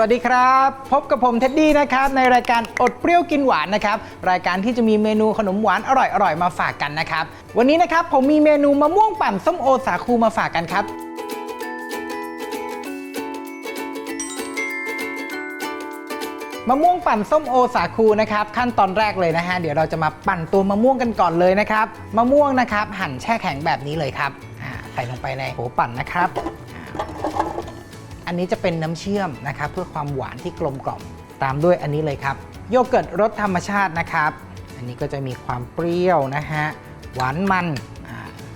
วัสดีครับ พบกับผมเท็ดดี้นะครับในรายการอดเปรี้ยวกินหวานนะครับรายการที่จะมีเมนูขนมหวานอร่อยๆมาฝากกันนะครับวันนี้นะครับผมมีเมนูมะม่วงปั่นส้มโอสาคูมาฝากกันครับมะม่วงปั่นส้มโอสาคูนะครับขั้นตอนแรกเลยนะฮะเดี๋ยวเราจะมาปั่นตัวมะม่วงกันก่อนเลยนะครับมะม่วงนะครับหั่นแช่แข็งแบบนี้เลยครับใส่ลงไปในโถปั่นนะครับ อันนี้จะเป็นน้ำเชื่อมนะครับเพื่อความหวานที่กลมกล่อมตามด้วยอันนี้เลยครับ โยเกิร์ตรสธรรมชาตินะครับ อันนี้ก็จะมีความเปรี้ยวนะฮะหวานมัน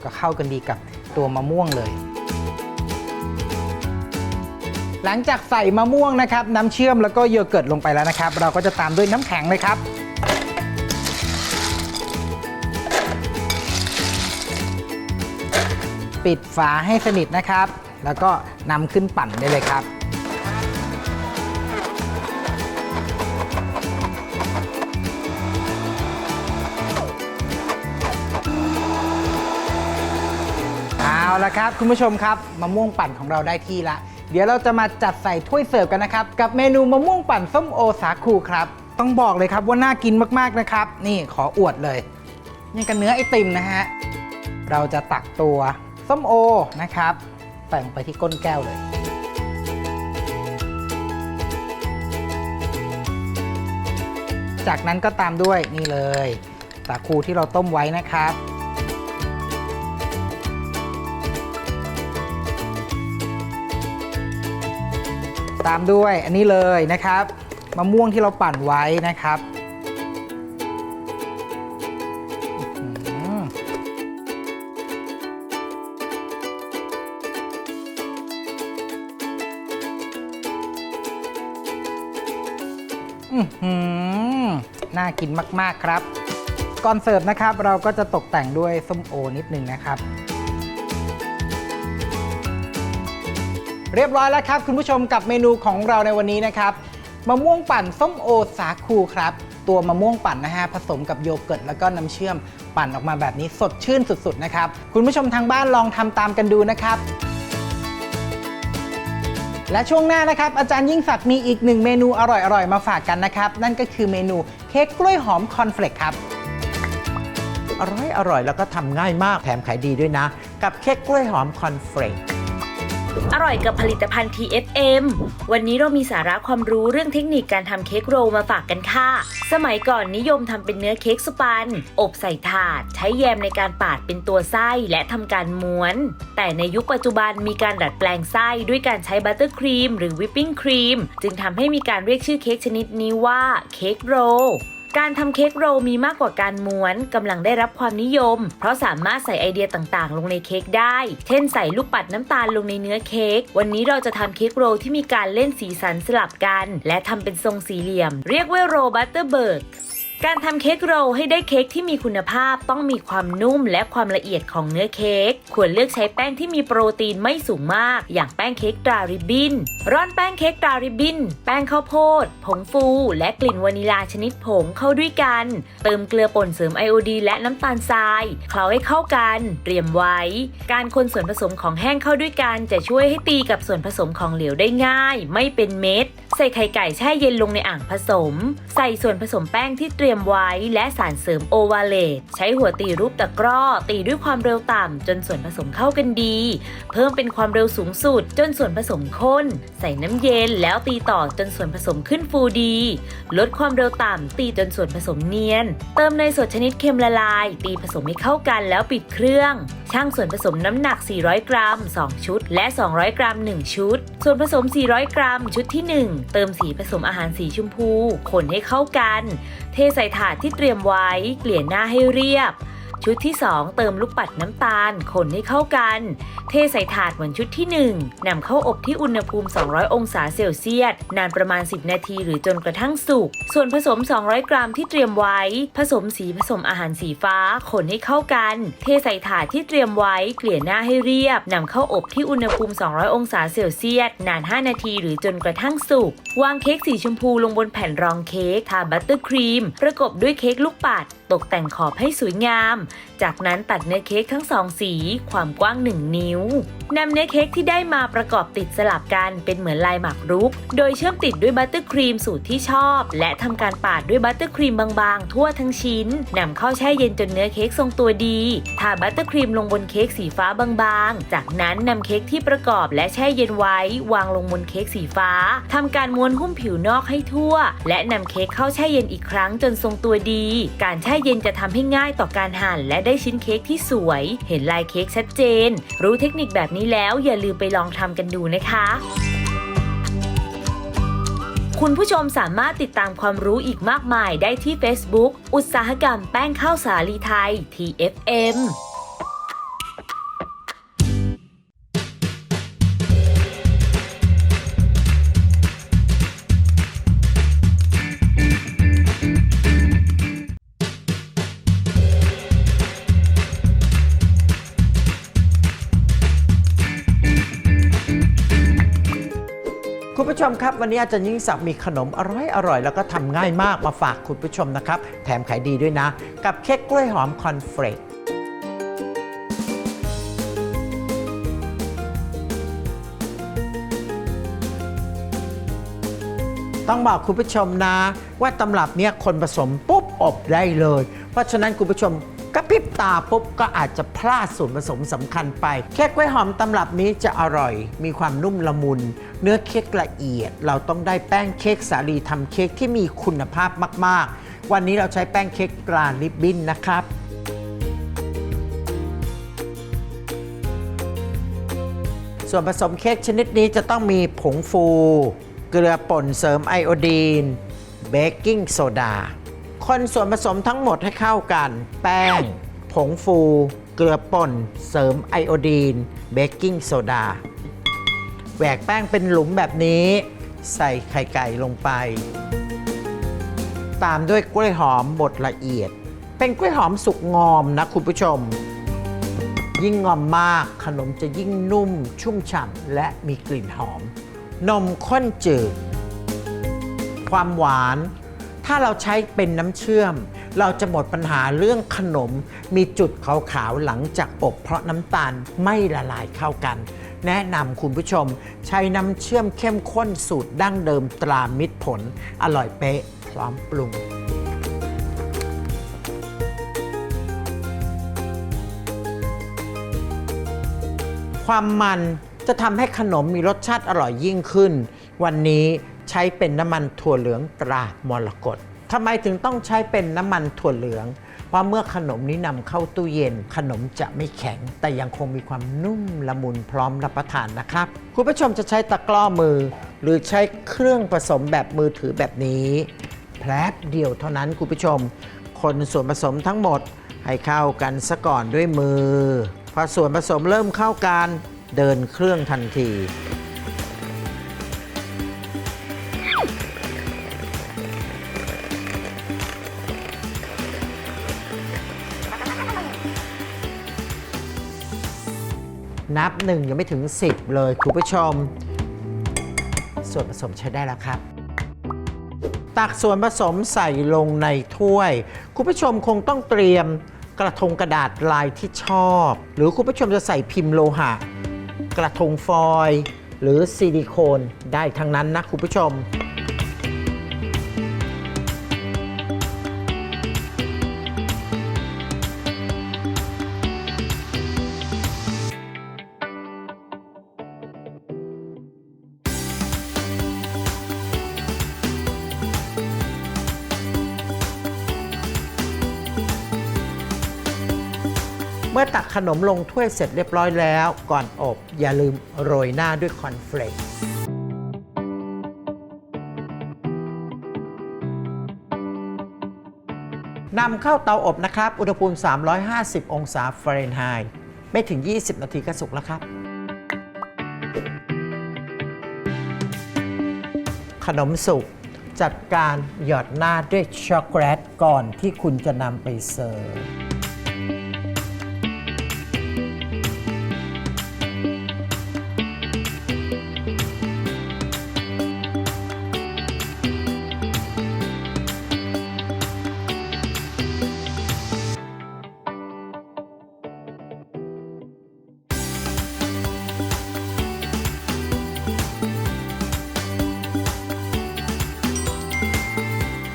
ก็เข้ากันดีกับตัวมะม่วงเลย หลังจากใส่มะม่วงนะครับ น้ำเชื่อมแล้วก็โยเกิร์ตลงไปแล้วนะครับ เราก็จะตามด้วยน้ำแข็งเลยครับปิดฝาให้สนิทนะครับ แล้วก็นำขึ้นปั่นได้เลยครับเอาละครับคุณผู้ชมครับมะม่วงปั่นของเราได้ที่ละ เดี๋ยวเราจะมาจัดใส่ถ้วยเสิร์ฟกันนะครับ กับเมนูมะม่วงปั่นส้มโอสาคูครับ ต้องบอกเลยครับว่าน่ากินมากๆนะครับ นี่ขออวดเลยยังกับเนื้อไอติมนะฮะเราจะตักตัวส้มโอนะครับ ใส่ลงไปที่ก้นแก้วเลย จากนั้นก็ตามด้วยนี่เลยสาคูที่เราต้มไว้นะครับ ตามด้วยอันนี้เลยนะครับมะม่วงที่เราปั่นไว้นะครับ กินมากๆครับ ก่อนเสิร์ฟนะครับเราก็จะตกแต่งด้วยส้มโอนิดนึงนะครับ เรียบร้อยแล้วครับ คุณผู้ชมกับเมนูของเราในวันนี้นะครับมะม่วงปั่นส้มโอสาคูครับตัวมะม่วงปั่นนะฮะผสมกับโยเกิร์ตแล้วก็น้ำเชื่อมปั่นออกมาแบบนี้สดชื่นสุดๆนะครับคุณผู้ชมทางบ้านลองทำตามกันดูนะครับ และช่วงหน้านะครับ อาจารย์ยิ่งศักดิ์มีอีกหนึ่งเมนูอร่อยๆ มาฝากกันนะครับ นั่นก็คือเมนูเค้กกล้วยหอมคอนเฟลกครับ อร่อยอร่อยแล้วก็ทำง่ายมากแถมขายดีด้วยนะ กับเค้กกล้วยหอมคอนเฟลก อร่อยกับผลิตภัณฑ์ TFM วันนี้เรามีสาระความรู้เรื่องเทคนิคการทำเค้กโรลมาฝากกันค่ะ สมัยก่อนนิยมทำเป็นเนื้อเค้กสปัน อบใส่ถาด ใช้แยมในการปาดเป็นตัวไส้และทำการม้วน แต่ในยุคปัจจุบันมีการดัดแปลงไส้ด้วยการใช้บัตเตอร์ครีมหรือวิปปิ้งครีม จึงทำให้มีการเรียกชื่อเค้กชนิดนี้ว่าเค้กโรล การทำเค้กโรลมีมากกว่าการม้วนกำลังได้รับความนิยม เพราะสามารถใส่ไอเดียต่างๆ ลงในเค้กได้ เช่นใส่ลูกปัดน้ำตาลลงในเนื้อเค้ก วันนี้เราจะทำเค้กโรลที่มีการเล่นสีสันสลับกัน และทำเป็นทรงสี่เหลี่ยม เรียกว่าโรลบัตเตอร์เบิร์ก การทำเค้กโรลให้ได้เค้กที่มีคุณภาพต้องมีความนุ่มและความละเอียดของเนื้อเค้กควรเลือกใช้แป้งที่มีโปรตีนไม่สูงมาก อย่างแป้งเค้กตราริบบินร่อนแป้งเค้กตราริบบินแป้งข้าวโพด ผงฟู และกลิ่นวานิลาชนิดผงเข้าด้วยกัน เติมเกลือป่นเสริมไอโอดีและน้ำตาลทรายเคล้าให้เข้ากันเตรียมไว้ การคนส่วนผสมของแห้งเข้าด้วยกันจะช่วยให้ตีกับส่วนผสมของเหลวได้ง่าย ไม่เป็นเม็ด ใส่ไข่ไก่แช่เย็นลงในอ่างผสม ใส่ส่วนผสมแป้งที่เตรียมไว้ และสารเสริมโอวาเลตใช้หัวตีรูปตะกร้อ ตีด้วยความเร็วต่ำ จนส่วนผสมเข้ากันดี เพิ่มเป็นความเร็วสูงสุด จนส่วนผสมข้น ใส่น้ำเย็นแล้วตีต่อจนส่วนผสมขึ้นฟูดี ลดความเร็วต่ำ ตีจนส่วนผสมเนียน เติมเนสดชนิดเค็มละลาย ตีผสมให้เข้ากันแล้วปิดเครื่องช่างส่วนผสมน้ำหนัก 400 กรัม 2 ชุด และ 200 กรัม 1 ชุด ส่วนผสม 400 กรัม ชุดที่ 1 เติมสีผสมอาหารสีชมพู คนให้เข้ากัน เทใส่ถาดที่เตรียมไว้ เกลี่ยหน้าให้เรียบ ชุดที่ 2 เติมลูกปัดน้ำตาล คนให้เข้ากัน เทใส่ถาดเหมือนชุดที่ 1นำเข้าอบที่อุณหภูมิ 200 องศาเซลเซียส นานประมาณ 10 นาทีหรือจนกระทั่งสุก ส่วนผสม 200 กรัมที่เตรียมไว้ ผสมสีผสมอาหารสีฟ้า คนให้เข้ากัน เทใส่ถาดที่เตรียมไว้ เกลี่ยหน้าให้เรียบนำเข้าอบที่อุณหภูมิ 200 องศาเซลเซียส นาน 5 นาทีหรือจนกระทั่งสุก วางเค้กสีชมพูลงบนแผ่นรองเค้ก ทาบัตเตอร์ครีม ประกบด้วยเค้กลูกปัด ตกแต่งขอบให้สวยงาม จากนั้นตัดเนื้อเค้กทั้งสองสีความกว้าง 1 นิ้ว นำเนื้อเค้กที่ได้มาประกอบติดสลับกันเป็นเหมือนลายหมากรุก โดยเชื่อมติดด้วยบัตเตอร์ครีมสูตรที่ชอบ และทำการปาดด้วยบัตเตอร์ครีมบางๆ ทั่วทั้งชิ้นนำเข้าแช่เย็นจนเนื้อเค้กทรงตัวดีทาบัตเตอร์ครีมลงบนเค้กสีฟ้าบางๆ จากนั้นนำเค้กที่ประกอบและแช่เย็นไว้ วางลงบนเค้กสีฟ้าทำการม้วนหุ้มผิวนอกให้ทั่ว และนำเค้กเข้าแช่เย็นอีกครั้งจนทรงตัวดี การแช่เย็นจะทำให้ง่ายต่อการหั่นและได้ชิ้นเค้กที่สวย เห็นลายเค้กชัดเจน รู้เทคนิคแบบนี้แล้วอย่าลืมไปลองทำกันดูนะคะ คุณผู้ชมสามารถติดตามความรู้อีกมากมายได้ที่ Facebook อุตสาหกรรมแป้งข้าวสาลีไทย TFM คุณผู้ชมครับ วันนี้อาจารย์ยิ่งศักดิ์มีขนมอร่อยอร่อยแล้วก็ทำง่ายมากมาฝากคุณผู้ชมนะครับ แถมขายดีด้วยนะ กับเค้กกล้วยหอมคอนเฟลกต้องบอกคุณผู้ชมนะ ว่าตำรับเนี้ยคนผสมปุ๊บอบได้เลย เพราะฉะนั้นคุณผู้ชม กระพริบตาปุ๊บก็อาจจะพลาดส่วนผสมสำคัญไป เค้กกล้วยหอมตำรับนี้จะอร่อย มีความนุ่มละมุน เนื้อเค้กละเอียด เราต้องได้แป้งเค้กสาลีทำเค้กที่มีคุณภาพมาก ๆ วันนี้เราใช้แป้งเค้กตราลิบบินนะครับส่วนผสมเค้กชนิดนี้จะต้องมีผงฟู เกลือป่นเสริมไอโอดีน เบกกิ้งโซดา คนส่วนผสมทั้งหมดให้เข้ากัน แป้ง ผงฟู เกลือป่น เสริมไอโอดีน เบกกิ้งโซดา แหวกแป้งเป็นหลุมแบบนี้ ใส่ไข่ไก่ลงไป ตามด้วยกล้วยหอมบดละเอียด เป็นกล้วยหอมสุกงอมนะคุณผู้ชม ยิ่งงอมมากขนมจะยิ่งนุ่ม ชุ่มฉ่ำและมีกลิ่นหอม นมข้นจืดความหวาน ถ้าเราใช้เป็นน้ำเชื่อม เราจะหมดปัญหาเรื่องขนม มีจุดขาวๆหลังจากอบเพราะน้ำตาลไม่ละลายเข้ากัน แนะนำคุณผู้ชมใช้น้ำเชื่อมเข้มข้นสูตรดั้งเดิมตรามิตรผล อร่อยเป๊ะพร้อมปรุงความมันจะทำให้ขนมมีรสชาติอร่อยยิ่งขึ้น วันนี้ ใช้เป็นน้ำมันถั่วเหลืองตรามรกตทำไมถึงต้องใช้เป็นน้ำมันถั่วเหลือง เพราะเมื่อขนมนี้นำเข้าตู้เย็น ขนมจะไม่แข็ง แต่ยังคงมีความนุ่มละมุนพร้อมรับประทานนะครับ คุณผู้ชมจะใช้ตะกร้อมือ หรือใช้เครื่องผสมแบบมือถือแบบนี้แพลบเดียวเท่านั้นคุณผู้ชม คนส่วนผสมทั้งหมดให้เข้ากันซะก่อนด้วยมือ พอส่วนผสมเริ่มเข้ากันเดินเครื่องทันที นับหนึ่งยังไม่ถึง 10 เลยคุณผู้ชม ส่วนผสมใช้ได้แล้วครับ ตักส่วนผสมใส่ลงในถ้วย คุณผู้ชมคงต้องเตรียมกระทงกระดาษลายที่ชอบ หรือคุณผู้ชมจะใส่พิมพ์โลหะ กระทงฟอยล์หรือซิลิโคนได้ทั้งนั้นนะคุณผู้ชม มื่อตักขนมลงถ้วยเสร็จเรียบร้อยแล้ว ก่อนอบ อย่าลืมโรยหน้าด้วยคอนเฟลกนำเข้าเตาอบนะครับ อุณหภูมิ 350 องศาฟาเรนไฮต์ไม่ถึง 20 นาทีก็สุกแล้วครับ ขนมสุกจัดการหยอดหน้าด้วยช็อกโกแลตก่อนที่คุณจะนำไปเสิร์ฟ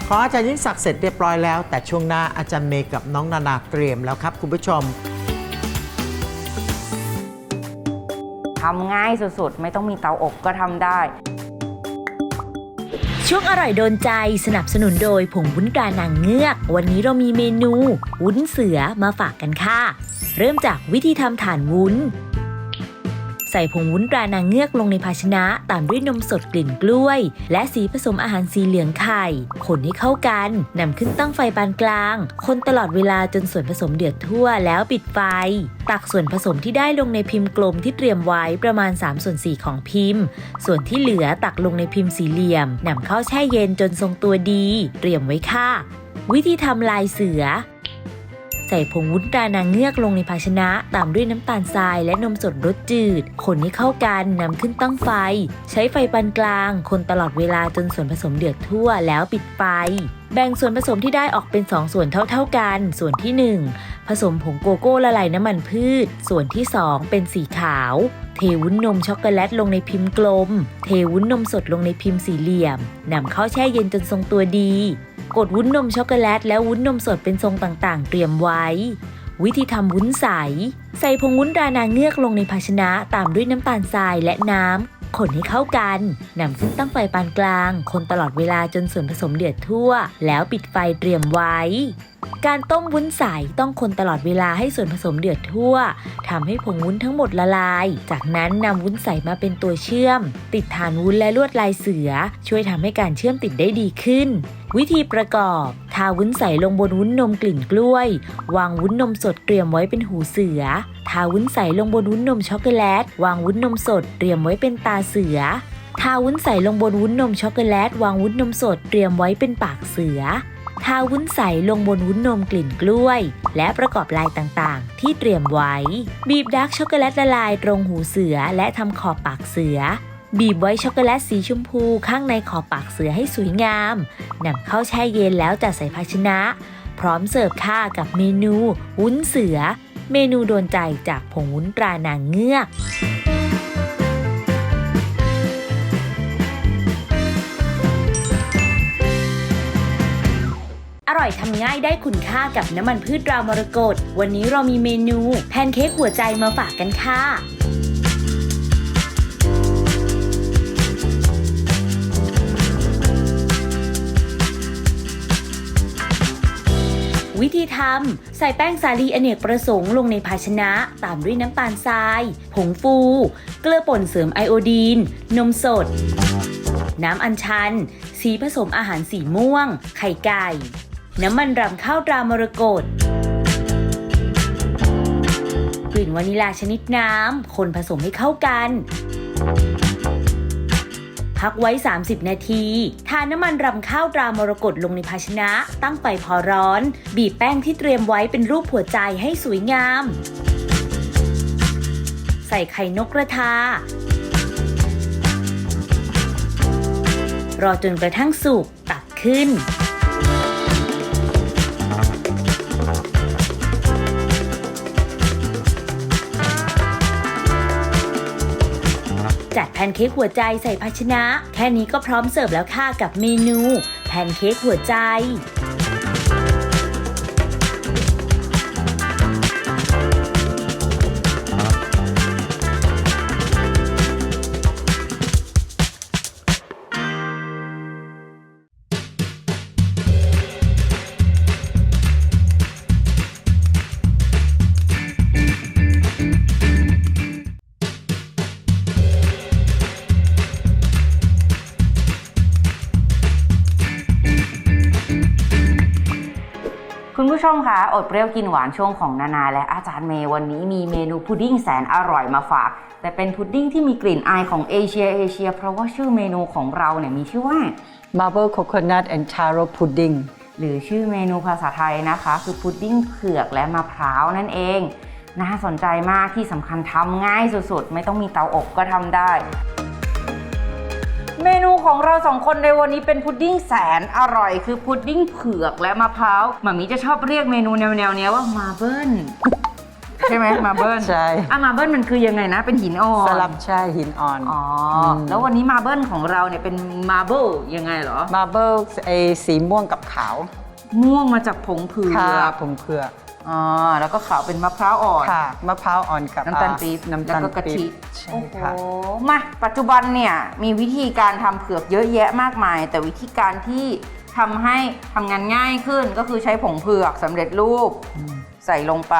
ของอาจารย์ยิ่งศักดิ์เสร็จเรียบร้อยแล้ว แต่ช่วงหน้าอาจารย์เมย์กับน้องนานาเตรียมแล้วครับคุณผู้ชมทำง่ายสุดๆ ไม่ต้องมีเตาอบก็ทำได้ ช่วงอร่อยโดนใจสนับสนุนโดยผงวุ้นตรานางเงือก วันนี้เรามีเมนู วุ้นเสือมาฝากกันค่ะ เริ่มจากวิธีทำฐานวุ้น ใส่ผงวุ้นตรานางเงือกลงในภาชนะตามด้วยนมสดกลิ่นกล้วย และสีผสมอาหารสีเหลืองไข่คนให้เข้ากันนำขึ้นตั้งไฟปานกลาง คนตลอดเวลาจนส่วนผสมเดือดทั่วแล้วปิดไฟ ตักส่วนผสมที่ได้ลงในพิมพ์กลมที่เตรียมไว้ประมาณ3ส่วน4ของพิมพ์ ส่วนที่เหลือตักลงในพิมพ์สี่เหลี่ยมนำเข้าแช่เย็นจนทรงตัวดี เตรียมไว้ค่ะ วิธีทำลายเสือ ใส่ผงวุ้นตรานางเงือกลงในภาชนะ ตามด้วยน้ำตาลทรายและนมสดรสจืด คนให้เข้ากันนำขึ้นตั้งไฟ ใช้ไฟปานกลาง คนตลอดเวลาจนส่วนผสมเดือดทั่วแล้วปิดไฟ แบ่งส่วนผสมที่ได้ออกเป็น 2 ส่วนเท่า ๆกัน ส่วนที่ 1 ผสมผงโกโก้ละลายน้ำมันพืช ส่วนที่ 2 เป็นสีขาว เทวุ้นนมช็อกโกแลตลงในพิมพ์กลม เทวุ้นนมสดลงในพิมพ์สี่เหลี่ยมนำเข้าแช่เย็นจนทรงตัวดี กดวุ้นนมช็อกโกแลตและวุ้นนมสดเป็นทรงต่างๆ เตรียมไว้ วิธีทำวุ้นใส ใส่ผงวุ้นดานางเงือกลงในภาชนะตามด้วยน้ำตาลทรายและน้ำ คนให้เข้ากันนำขึ้นตั้งไฟปานกลาง คนตลอดเวลาจนส่วนผสมเดือดทั่ว แล้วปิดไฟเตรียมไว้ การต้มวุ้นใสต้องคนตลอดเวลาให้ส่วนผสมเดือดทั่วทำให้ผงวุ้นทั้งหมดละลาย จากนั้นนำวุ้นใสมาเป็นตัวเชื่อม ติดฐานวุ้นและลวดลายเสือ ช่วยทำให้การเชื่อมติดได้ดีขึ้น วิธีประกอบ ทาวุ้นใสลงบนวุ้นนมกลิ่นกล้วย วางวุ้นนมสดเตรียมไว้เป็นหูเสือ ทาวุ้นใสลงบนวุ้นนมช็อกโกแลต วางวุ้นนมสดเตรียมไว้เป็นตาเสือ ทาวุ้นใสลงบนวุ้นนมช็อกโกแลต วางวุ้นนมสดเตรียมไว้เป็นปากเสือ ทาวุ้นใสลงบนวุ้นนมกลิ่นกล้วย และประกอบลายต่างๆ ที่เตรียมไว้ บีบดาร์กช็อกโกแลตละลายตรงหูเสือและทำขอบปากเสือ บีบไว้ช็อกโกแลตสีชมพูข้างในขอบปากเสือให้สวยงามนำเข้าแช่เย็นแล้วจัดใส่ภาชนะ พร้อมเสิร์ฟค่ะกับเมนู วุ้นเสือ เมนูโดนใจจากผงวุ้นตรานางเงือกอร่อยทำง่ายได้คุณค่ากับน้ำมันพืชรามรกตวันนี้เรามีเมนู แพนเค้กหัวใจมาฝากกันค่ะ วิธีทำ ใส่แป้งสาลีอเนกประสงค์ลงในภาชนะ ตามด้วยน้ำตาลทราย ผงฟู เกลือป่นเสริมไอโอดีน นมสด น้ำอัญชัน สีผสมอาหารสีม่วง ไข่ไก่ น้ำมันรำข้าวตรามรกตกลิ่นวานิลาชนิดน้ำ คนผสมให้เข้ากัน พักไว้ 30 นาที ทาน้ำมันรำข้าวตรามรกตลงในภาชนะ ตั้งไฟพอร้อน บีบแป้งที่เตรียมไว้เป็นรูปหัวใจให้สวยงาม ใส่ไข่นกกระทารอจนกระทั่งสุกตักขึ้น จัดแพนเค้กหัวใจใส่ภาชนะ แค่นี้ก็พร้อมเสิร์ฟแล้วค่ะกับเมนู แพนเค้กหัวใจ ผู้ชมคะอดเปรี้ยวกินหวานช่วงของนานา และอาจารย์เมย์วันนี้มีเมนูพุดดิ้งแสนอร่อยมาฝาก แต่เป็นพุดดิ้งที่มีกลิ่นอายของเอเชียเอเชีย เพราะว่าชื่อเมนูของเราเนี่ยมีชื่อว่า Marble Coconut and Taro Pudding หรือชื่อเมนูภาษาไทยนะคะ คือพุดดิ้งเผือกและมะพร้าวนั่นเอง น่าสนใจมากที่สำคัญทำง่ายสุดๆ ไม่ต้องมีเตาอบก็ทำได้ เมนูของเราสองคนในวันนี้เป็นพุดดิ้งแสนอร่อย คือพุดดิ้งเผือกและมะพร้าวหมามีจะชอบเรียกเมนูแนวๆเนี้ยว่ามาเบิลใช่ไหมมาเบิลใช่อะมาเบิลมันคือยังไงนะ เป็นหินอ่อนสลับใช่หินอ่อนอ๋ออมแล้ววันนี้มาเบิลของเราเนี่ยเป็นมาเบิลยังไงเหรอ Marble ไอสีม่วงกับขาว ม่วงมาจากผงเผือค่ะกผมเผือก อ่าแล้วก็ขาวเป็นมะพร้าวอ่อน ค่ะมะพร้าวอ่อนกับน้ำตาลปี๊บน้ำแล้วตาลก็กะปี๊ทิบใช่โอ้โห ค่ะ มา ปัจจุบันเนี่ยมีวิธีการทำเผือกเยอะแยะมากมาย แต่วิธีการที่ทำให้ทำงานง่ายขึ้นก็คือใช้ผงเผือกสำเร็จรูปใส่ลงไป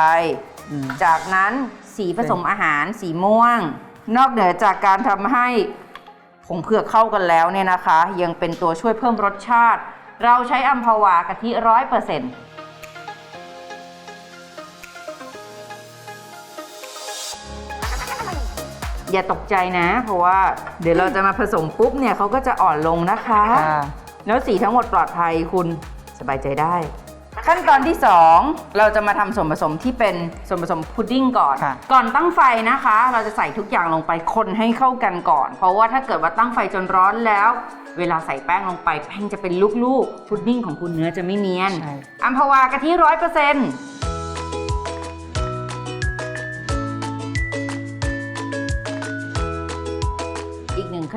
อืม จากนั้นสีผสมอาหารสีม่วง นอกเหนือจากการทำให้ผงเผือกเข้ากันแล้วเนี่ยนะคะ ยังเป็นตัวช่วยเพิ่มรสชาติ เราใช้อัมพวากะทิร้อยเปอร์เซ็นต์ อย่าตกใจนะ เพราะว่าเดี๋ยวเราจะมาผสมปุ๊บเนี่ยเขาก็จะอ่อนลงนะคะ ค่ะแล้วสีทั้งหมดปลอดภัยคุณสบายใจได้ ขั้นตอนที่ 2 เราจะมาทำส่วนผสมที่เป็นส่วนผสมพุดดิ้งก่อน ค่ะ ก่อนตั้งไฟนะคะ เราจะใส่ทุกอย่างลงไปคนให้เข้ากันก่อน เพราะว่าถ้าเกิดว่าตั้งไฟจนร้อนแล้ว เวลาใส่แป้งลงไปแป้งจะเป็นลูกๆพุดดิ้งของคุณเนื้อจะไม่เนียน ใช่ อัมพวากะทิร้อยเปอร์เซ็นต์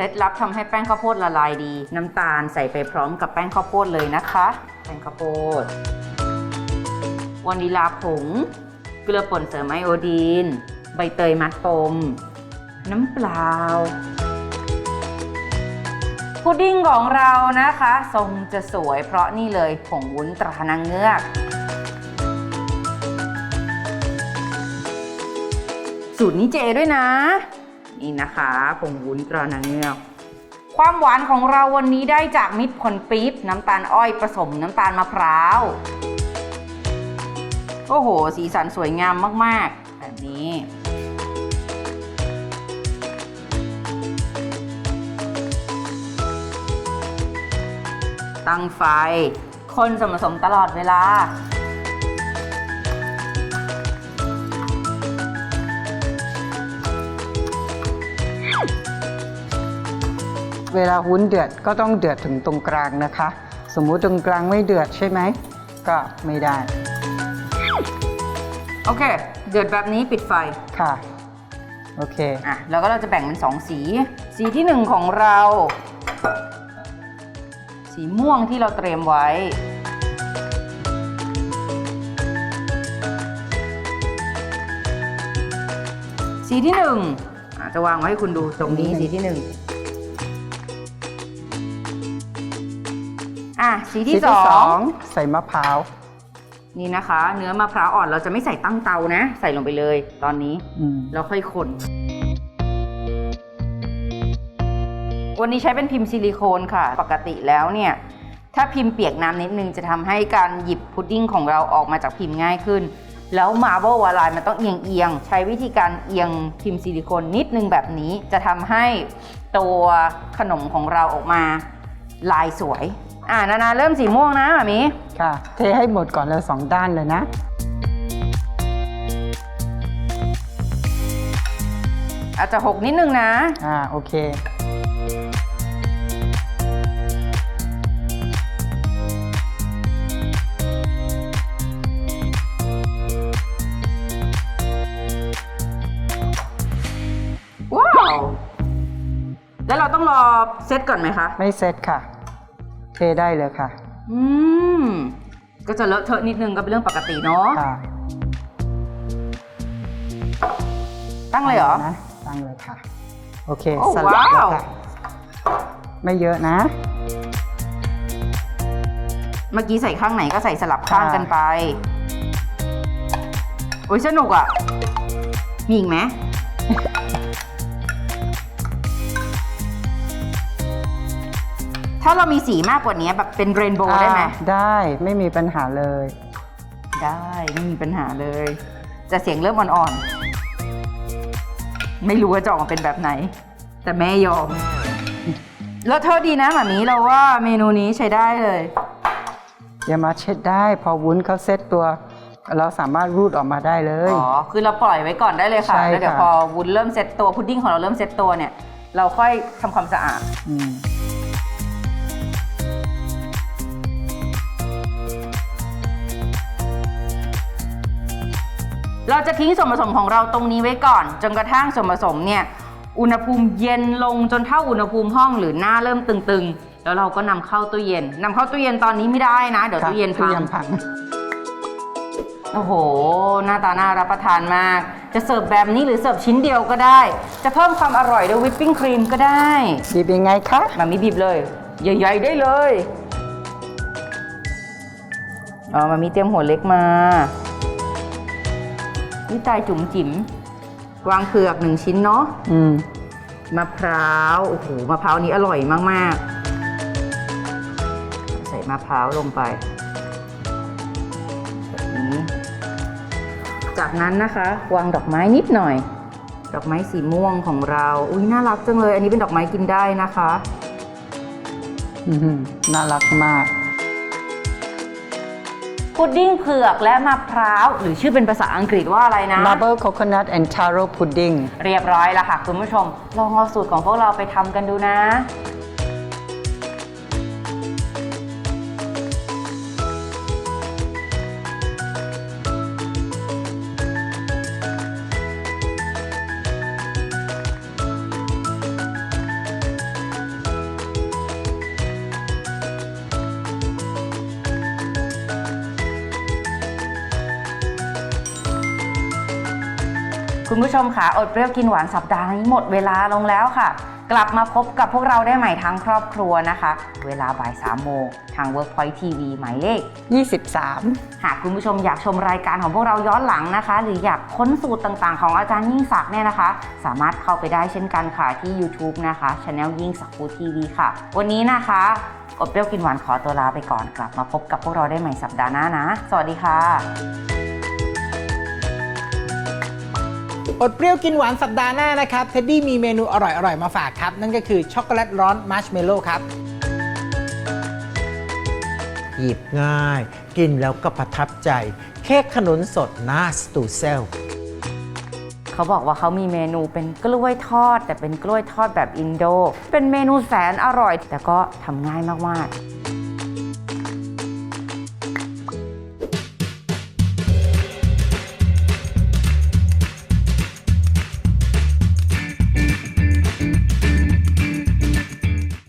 ล็ดลับทำให้แป้งข้าวโพดละลายดี น้ำตาลใส่ไปพร้อมกับแป้งข้าวโพดเลยนะคะ แป้งข้าวโพดวานิลาผง เกลือป่นเสริมไอโอดีน ใบเตยมัดปม น้ำเปล่าพุดดิ้งของเรานะคะ ทรงจะสวยเพราะนี่เลยผงวุ้นตรานางเงือกสูตรนี้เจด้วยนะ นี่นะคะผงวุ้นตรานาเงือกความหวานของเราวันนี้ได้จากมิตรผลปี๊บน้ำตาลอ้อยผสมน้ำตาลมะพร้าวโอ้โห สีสันสวยงามมาก ๆ แบบนี้ ตั้งไฟ คนส่วนผสมตลอดเวลา เวลาวุ้นเดือดก็ต้องเดือดถึงตรงกลางนะคะ สมมุติตรงกลางไม่เดือดใช่ไหม ก็ไม่ได้ โอเค เดือดแบบนี้ปิดไฟ ค่ะ โอเค อะ แล้วก็เราจะแบ่งเป็น2สี สีที่1ของเรา สีม่วงที่เราเตรียมไว้ สีที่1อะจะวางไว้ให้คุณดูตรงนี้สีที่1อะ สีที่สีที่สอง2ใส่มะพร้าว นี่นะคะ เนื้อมะพร้าวอ่อนเราจะไม่ใส่ตั้งเตานะ ใส่ลงไปเลย ตอนนี้อืมแล้วค่อยคน วันนี้ใช้เป็นพิมพ์ซิลิโคนค่ะ ปกติแล้วเนี่ย ถ้าพิมพ์เปียกน้ำนิดนึงจะทำให้การหยิบพุดดิ้งของเราออกมาจากพิมพ์ง่ายขึ้น แล้วมาร์เบิลวาลายมันต้องเอียงเอียงๆใช้วิธีการเอียงพิมพ์ซิลิโคนนิดนึงแบบนี้จะทำให้ตัวขนมของเราออกมาลายสวย อ่านานาเริ่มสีม่วงนะหมามีค่ะ เทให้หมดก่อนเลยสองด้านเลยนะ อาจจะหกนิดนึงนะ อ่าโอเค ว้าว แล้วเราต้องรอเซตก่อนไหมคะ ไม่เสร็จค่ะเทได้เลยค่ะ อืม ก็จะเลอะเทอะนิดนึงก็เป็นเรื่องปกติเนาะ ค่ะตั้งเลยเหรอ นะตั้งเลยค่ะ โอเคโอ้สลับแล้วว้าว ค่ะไม่เยอะนะ เมื่อกี้ใส่ข้างไหนก็ใส่สลับข้างค่ะกันไป โอ้ยสนุกอะ่ะ มีอีกไหม ถ้าเรามีสีมากกว่านี้แบบเป็นเรนโบว์ได้ไหม อ่าได้ไม่มีปัญหาเลย ได้ไม่มีปัญหาเลย จะเสียงเริ่มอ่อนๆ ไม่รู้ว่าจะออกมาเป็นแบบไหน แต่แม่ยอม แล้วเธอดีนะหมามีเราว่าเมนูนี้ใช้ได้เลย อย่ามาเช็ดได้พอวุ้นเขาเซ็ตตัว เราสามารถรูดออกมาได้เลย อ๋อ คือเราปล่อยไว้ก่อนได้เลยค่ะ ใช่แล้วเดี๋ยวค่ะ พอวุ้นเริ่มเซ็ตตัวพุดดิ้งของเราเริ่มเซ็ตตัวเนี่ย เราค่อยทำความสะอาดอืม เราจะทิ้งส่วนผสมของเราตรงนี้ไว้ก่อน จนกระทั่งส่วนผสมเนี่ยอุณหภูมิเย็นลงจนเท่าอุณหภูมิห้องหรือหน้าเริ่มตึงๆ แล้วเราก็นำเข้าตู้เย็นนำเข้าตู้เย็นตอนนี้ไม่ได้นะ เดี๋ยวค่ะตู้เย็นพัตู้งเย็นพังโอ้โห หน้าตาน่ารับประทานมาก จะเสิร์ฟแบบนี้หรือเสิร์ฟชิ้นเดียวก็ได้ จะเพิ่มความอร่อยด้วยวิปปิ้งครีมก็ได้ดีเป็นไงคะแบบนี้บีบเลยใหญ่ๆได้เลยอ๋อมามีเตรียมหัวเล็กมา นี่ตายจุ๋มจิ๋มวางเผือกหนึ่งชิ้นเนาะอืมมะพร้าวโอ้โหมะพร้าวนี้อร่อยมากๆ ใส่มะพร้าวลงไปแบบนี้จากนั้นนะคะ วางดอกไม้นิดหน่อย ดอกไม้สีม่วงของเรา อุ้ยน่ารักจังเลย อันนี้เป็นดอกไม้กินได้นะคะ อืมน่ารักมาก พุดดิ้งเผือกและมะพร้าว หรือชื่อเป็นภาษาอังกฤษว่าอะไรนะ Marble Coconut and Taro Pudding เรียบร้อยแล้วค่ะคุณผู้ชม ลองเอาสูตรของพวกเราไปทำกันดูนะ คุณผู้ชมค่ะอดเปรี้ยวกินหวานสัปดาห์นี้หมดเวลาลงแล้วค่ะ กลับมาพบกับพวกเราได้ใหม่ทางครอบครัวนะคะ เวลาบ่าย3โมงทาง Workpoint TV หมายเลข 23 หากคุณผู้ชมอยากชมรายการของพวกเราย้อนหลังนะคะ หรืออยากค้นสูตรต่างๆ ของอาจารย์ยิ่งศักดิ์เนี่ยนะคะ สามารถเข้าไปได้เช่นกันค่ะที่ YouTube นะคะช anel ยิ่งศักดิ์ฟูทีวีค่ะ วันนี้นะคะอดเปรี้ยวกินหวานขอตัวลาไปก่อนกลับมาพบกับพวกเราได้ใหม่สัปดาห์หน้านะ สวัสดีค่ะ อดเปรี้ยวกินหวานสัปดาห์หน้านะครับ เท็ดดี้มีเมนูอร่อยๆ มาฝากครับ นั่นก็คือช็อกโกแลตร้อนมาร์ชเมลโล่ครับ หยิบง่าย กินแล้วก็ประทับใจ เค้กขนุนสดหน้าสตูเซล เขาบอกว่าเขามีเมนูเป็นกล้วยทอด แต่เป็นกล้วยทอดแบบอินโด เป็นเมนูแสนอร่อย แต่ก็ทำง่ายมากๆ